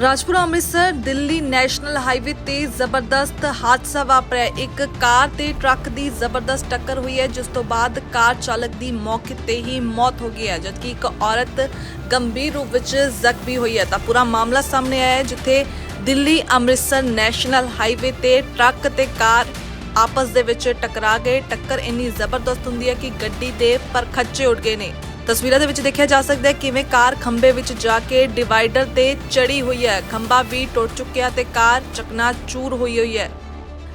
Rajpura Amritsar Delhi national highway ਤੇ ਜ਼ਬਰਦਸਤ ਹਾਦਸਾ ਵਾਪਰਿਆ। ਇੱਕ ਕਾਰ ਤੇ ਟਰੱਕ ਦੀ ਜ਼ਬਰਦਸਤ ਟੱਕਰ ਹੋਈ ਹੈ, ਜਿਸ ਤੋਂ ਬਾਅਦ ਕਾਰ ਚਾਲਕ ਦੀ ਮੌਕੇ ਤੇ ਹੀ ਮੌਤ ਹੋ ਗਈ ਹੈ, ਜਦਕਿ ਇੱਕ ਔਰਤ ਗੰਭੀਰ ਰੂਪ ਵਿੱਚ ਜ਼ਖਮੀ ਹੋਈ ਹੈ। ਤਾਂ ਪੂਰਾ ਮਾਮਲਾ ਸਾਹਮਣੇ ਆਇਆ ਹੈ, ਜਿੱਥੇ ਦਿੱਲੀ ਅੰਮ੍ਰਿਤਸਰ ਨੈਸ਼ਨਲ ਹਾਈਵੇ ਤੇ ਟਰੱਕ ਤੇ ਕਾਰ ਆਪਸ ਦੇ ਵਿੱਚ ਟਕਰਾ ਗਏ। ਟੱਕਰ ਇੰਨੀ ਜ਼ਬਰਦਸਤ ਹੁੰਦੀ ਹੈ ਕਿ ਗੱਡੀ ਦੇ ਪਰਖੱਚੇ ਉੱਡ ਗਏ ਨੇ। ਤਸਵੀਰਾਂ ਦੇ ਵਿੱਚ ਦੇਖਿਆ ਜਾ ਸਕਦਾ ਹੈ ਕਿਵੇਂ ਕਾਰ ਖੰਭੇ ਵਿੱਚ ਜਾ ਕੇ ਡਿਵਾਈਡਰ ਤੇ ਚੜੀ ਹੋਈ ਹੈ। ਖੰਭਾ ਵੀ ਟੁੱਟ ਚੁੱਕਿਆ ਤੇ ਕਾਰ ਚਕਨਾ ਚੂਰ ਹੋਈ ਹੋਈ ਹੈ।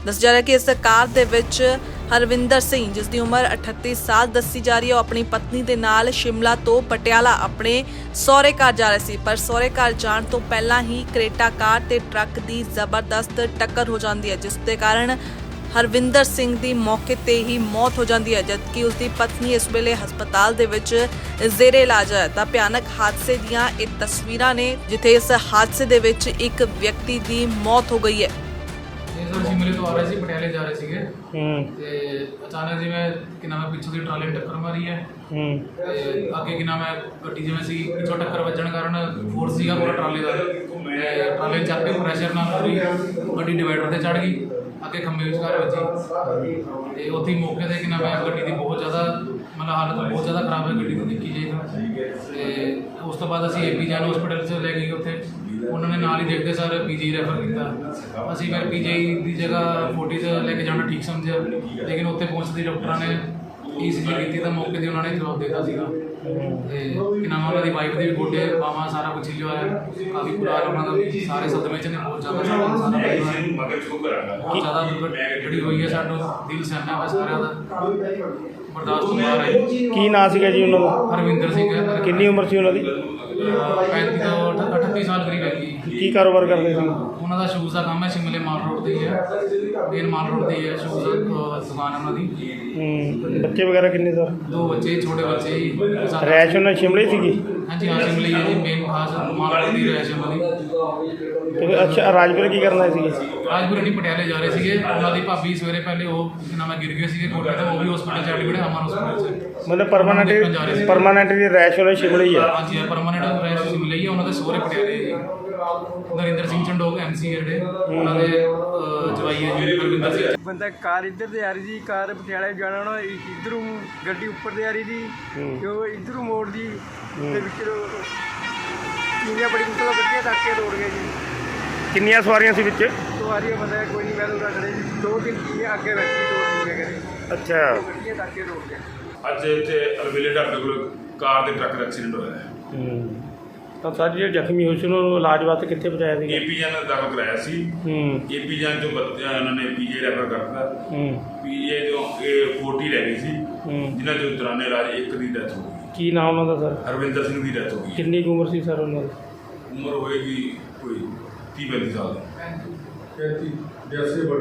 ਦੱਸਿਆ ਜਾ ਰਿਹਾ ਕਿ ਇਸ ਕਾਰ ਦੇ ਵਿੱਚ ਹਰਵਿੰਦਰ ਸਿੰਘ, ਜਿਸ ਦੀ ਉਮਰ 38 ਸਾਲ ਦੱਸੀ ਜਾ ਰਹੀ ਹੈ, ਉਹ ਆਪਣੀ ਪਤਨੀ ਦੇ ਨਾਲ ਸ਼ਿਮਲਾ ਤੋਂ ਪਟਿਆਲਾ ਆਪਣੇ ਸਹੁਰੇ ਘਰ ਜਾ ਰਹੇ ਸੀ। ਪਰ ਸਹੁਰੇ ਘਰ ਜਾਣ ਤੋਂ ਪਹਿਲਾਂ ਹੀ ਕਰੇਟਾ ਕਾਰ ਤੇ ਟਰੱਕ ਦੀ ਜ਼ਬਰਦਸਤ ਟੱਕਰ ਹੋ ਜਾਂਦੀ ਹੈ, ਜਿਸ ਦੇ ਕਾਰਨ ਹਰਵਿੰਦਰ ਸਿੰਘ ਦੀ ਮੌਕੇ ਤੇ ਹੀ ਮੌਤ ਹੋ ਜਾਂਦੀ ਹੈ ਜਦਕਿ ਉਸ ਦੀ ਪਤਨੀ ਇਸ ਵੇਲੇ ਹਸਪਤਾਲ ਦੇ ਵਿੱਚ ਜ਼ੇਰੇ ਇਲਾਜ ਹੈ। ਤਾਂ ਭਿਆਨਕ ਹਾਦਸੇ ਦੀਆਂ ਇਹ ਤਸਵੀਰਾਂ ਨੇ ਜਿੱਥੇ ਇਸ ਹਾਦਸੇ ਦੇ ਵਿੱਚ ਇੱਕ ਵਿਅਕਤੀ ਦੀ ਮੌਤ ਹੋ ਗਈ ਹੈ। ਇਹ ਸਰ ਸ਼ਿਮਲੇ ਤੋਂ ਆ ਰਹੇ ਸੀ ਪਟਿਆਲੇ ਜਾ ਰਹੇ ਸੀਗੇ। ਹੂੰ। ਤੇ ਅਚਾਨਕ ਜਿਵੇਂ ਕਿ ਨਾਮ ਹੈ ਪਿੱਛੋਂ ਦੀ ਟਰਾਲੇ ਨੇ ਟੱਕਰ ਮਾਰੀ ਹੈ। ਹੂੰ। ਤੇ ਅੱਗੇ ਕਿ ਨਾਮ ਹੈ ਗੱਡੀ ਜਿਵੇਂ ਸੀ ਪਿੱਛੋਂ ਟੱਕਰ ਵੱਜਣ ਕਾਰਨ ਫੋਰਸ ਸੀਗਾ ਪੂਰਾ ਟਰਾਲੇ ਦਾ। ਤੇ ਟਰਾਲੇ ਚੱਕ ਕੇ ਪ੍ਰੈਸ਼ਰ ਨਾਲ ਪੂਰੀ ਗੱਡੀ ਡਿਵਾਈਡਰ ਤੇ ਚੜ ਗਈ। ਅੱਗੇ ਖੰਭੇ ਵਿਚਕਾਰ ਵੱਜੀ। ਤੇ ਉੱਥੇ ਹੀ ਮੌਕੇ ਤੇ ਕਿ ਨਾਮ ਹੈ ਗੱਡੀ ਦੀ ਬਹੁਤ ਜ਼ਿਆਦਾ, ਮਤਲਬ ਹਾਲਤ ਬਹੁਤ ਜ਼ਿਆਦਾ ਖਰਾਬ ਹੈ ਗੱਡੀ ਦੀ ਦੇਖੀ ਜਾਏ ਤਾਂ। ਤੇ ਉਸ ਤੋਂ ਬਾਅਦ ਅਸੀਂ ਏਪੀ ਜੈਨ ਹਸਪੀਟਲ 'ਚ ਲੈ ਗਏ ਉੱਥੇ। ਉਹਨਾਂ ਨੇ ਨਾਲ ਹੀ ਦੇਖਦੇ ਸਰ ਪੀਜੀ ਰੈਫਰ ਕੀਤਾ। ਅਸੀਂ ਫਿਰ ਪੀਜੀ ਦੀ ਜਗ੍ਹਾ ਫੋਰਟਿਸ ਲੈ ਕੇ ਜਾਣਾ ਠੀਕ ਸਮਝਿਆ। ਲੇਕਿਨ ਉੱਥੇ ਪਹੁੰਚਦੇ ਡਾਕਟਰਾਂ ਨੇ ਈਸੀਜੀ ਕੀਤੀ ਤਾਂ ਮੌਕੇ ਤੇ ਉਹਨਾਂ ਨੇ ਜਵਾਬ ਦਿੱਤਾ ਸੀਗਾ ਤੇ ਕਿ ਨਾਮ ਉਹਨਾਂ ਦੀ ਵਾਈਫ ਦੇ ਵੀ ਗੋਡੇ ਬਾਹਾਂ ਸਾਰਾ ਕੁਝ ਹੋਇਆ ਹੈ। ਕਾਫੀ ਬੁਰਾ ਹਾਲ ਉਹਨਾਂ ਦਾ ਸਾਰੇ ਸਦਮੇ ਚ ਨੇ ਬਹੁਤ ਜ਼ਿਆਦਾ ਸਾਡਾ ਸਾਰਾ ਪਰਿਵਾਰ ਬਹੁਤ ਜ਼ਿਆਦਾ ਦੁਰਘਟਨਾ ਜਿਹੜੀ ਹੋਈ ਹੈ ਸਾਡਾ ਦਿਲ ਸਹਿਣਾ ਹੋਇਆ ਸਾਰਿਆਂ ਦਾ ਬਰਦਾਸ਼ਤ ਹੈ ਕੀ ਨਾਂ ਸੀਗਾ ਜੀ ਉਹਨਾਂ ਦਾ? ਹਰਵਿੰਦਰ ਸਿੰਘ ਹੈ ਕਿੰਨੀ ਉਮਰ ਸੀ ਉਹਨਾਂ ਦੀ? ਅਹ 35 ਤੋਂ 38 ਸਾਲ ਕਰੀਬ ਹੈਗੀ। ਕੀ ਕਾਰੋਬਾਰ ਕਰਦੇ ਸੀ? ਉਹਨਾਂ ਦਾ ਸ਼ੂਜ਼ ਦਾ ਕੰਮ ਹੈ ਸ਼ਿਮਲੇ ਮਾਲ ਰੋਡ ਤੇ ਹੀ ਹੈ। ਮੇਨ ਮਾਲ ਰੋਡ ਤੇ ਹੀ ਹੈ ਸ਼ੂਜ਼ ਦੁਕਾਨ ਹੈ ਉਹਨਾਂ ਦੀ। ਹੂੰ ਬੱਚੇ ਵਗੈਰਾ ਕਿੰਨੇ ਸਰ? ਦੋ ਬੱਚੇ ਛੋਟੇ ਬੱਚੇ ਹੀ। ਰੈਸ਼ ਉਹਨਾਂ ਸ਼ਿਮਲੇ ਸੀਗੀ? ਹਾਂਜੀ ਹਾਂ ਸ਼ਿਮਲੇ ਹੀ ਹੈ ਜੀ ਮੇਨ ਖਾਸ ਮਾਲ ਰੋਡ ਦੀ ਰਹਿਸ਼ ਉਹਨਾਂ ਦੀ ਤੇ ਫਿਰ ਅੱਛਾ ਰਾਜਪੁਰ ਕੀ ਕਰਨਾ ਸੀਗੇ? ਰਾਜਪੁਰ ਅੱਡੀ ਪਟਿਆਲੇ ਜਾ ਰਹੇ ਸੀਗੇ। ਉਹਨਾਂ ਦੀ ਭਾਬੀ ਸਵੇਰੇ ਪਹਿਲੇ ਉਹ ਕੀ ਨਾਮ ਹੈ ਗਿਰ ਗਏ ਸੀਗੇ ਗੋਡੇ ਤੇ ਉਹ ਵੀ ਹਸਪੀਟਲ ਚ ਐਡਮਿਟ ਹੈ ਅਮਨ ਹਸਪੀਟਲ ਚ। ਮਤਲਬ ਪਰਮਾਨੈਂਟ ਸੀ। ਪਰਮਾਨੈਂਟ ਦੀ ਰੈਸ਼ ਉਹਨਾਂ ਸ਼ਿਮਲੇ ਹੀ ਆ। ਹਾਂਜੀ ਹਾਂ ਪਰਮਾਨੈਂਟ ਰਹਿਸ਼ ਸ਼ਿਮਲੇ ਹੀ ਹੈ ਉਹਨਾਂ ਦੇ ਸਹੁਰੇ ਪਟਿਆਲੇ ਹੈ ਜੀ। ਨਰਿੰਦਰ ਸਿੰਘ ਚੰਡੋਕ ਐਮਸੀ ਜਿਹੜੇ। ਉਹਨਾਂ ਦੇ ਅਹ, ਜਵਾਈ ਹੈ ਜੀ ਗੁਰਵਿੰਦਰ ਸਿੰਘ। ਬੰਦਾ ਕਾਰ ਇੱਧਰ ਤੇ ਆ ਰਹੀ ਸੀ ਕਾਰ ਪਟਿਆਲੇ ਜਾਣਾ ਨਾ ਇਧਰੋਂ ਗੱਡੀ ਉੱਪਰ ਤੇ ਆ ਰਹੀ ਸੀ ਹੂੰ। ਤੇ ਉਹ ਇਧਰੋਂ ਮੋੜਦੀ ਤੇ ਵਿੱਚ ਕਿੰਨੀਆਂ ਬੜੀ ਮੁਸ਼ਕਲ ਗੱਡੀਆਂ ਤੱਕ ਕੇ ਤੋੜ ਗਏ ਜੀ। ਕਿੰਨੀਆਂ ਸਵਾਰੀਆਂ ਸੀ ਵਿੱਚ? ਤੋਂ ਆ ਰਹੀ ਬੰਦਾ ਕੋਈ ਨਹੀਂ ਮੈਂ ਤਾਂ ਖੜੇ ਸੀ ਦੋ ਤਿੰਨ ਅੱਗੇ ਬੈਠੀ ਤੋੜ ਦਿੱਤੀਆਂ ਕਰੇ ਅੱਛਾ। ਗੱਡੀਆਂ ਤੱਕ ਕੇ ਤੋੜ ਗਏ। ਅੱਜ ਇੱਥੇ ਅਲਵੇਲੇ ਢਾਬੇ ਕੋਲ ਕਾਰ ਦੇ ਟਰੱਕ ਦਾ ਐਕਸੀਡੈਂਟ ਹੋਇਆ ਹੈ। ਹੂੰ। ਤਾਂ ਸਰ ਜਿਹੜੇ ਜ਼ਖਮੀ ਹੋਏ ਸੀ ਉਹਨਾਂ ਨੂੰ ਇਲਾਜ ਵਾਸਤੇ ਕਿੱਥੇ ਪਹੁੰਚਾਇਆ ਸੀਗਾ? ਏਪੀ ਜਨ ਦਾਖਲ ਕਰਾਇਆ ਸੀ। ਹੂੰ। ਏਪੀ ਜਨ ਤੋਂ ਬੱਚਿਆਂ ਉਹਨਾਂ ਨੇ ਪੀਜੇ ਰੈਫਰ ਕਰਤਾ। ਹੂੰ। ਪੀਜੇ ਤੋਂ ਇਹ 40 ਰਹਿ ਗਈ ਸੀ। ਹੂੰ। ਜਿਨ੍ਹਾਂ ਚੋਂ ਦੌਰਾਨੇ ਇਲਾਜ ਇੱਕ ਦੀ ਡੈਥ ਹੋ ਗਈ। ਕੀ ਨਾਮ ਉਹਨਾਂ ਦਾ ਸਰ? ਹਰਵਿੰਦਰ ਸਿੰਘ ਦੀ ਡੈਥ ਹੋ ਗਈ ਕਿੰਨੀ ਕੁ ਉਮਰ ਸੀ ਸਰ ਉਹਨਾਂ ਦੀ? ਉਮਰ ਹੋਏਗੀ ਕੋਈ 30 35 ਸਾਲ ਦੀ। 35 82 ਬੜ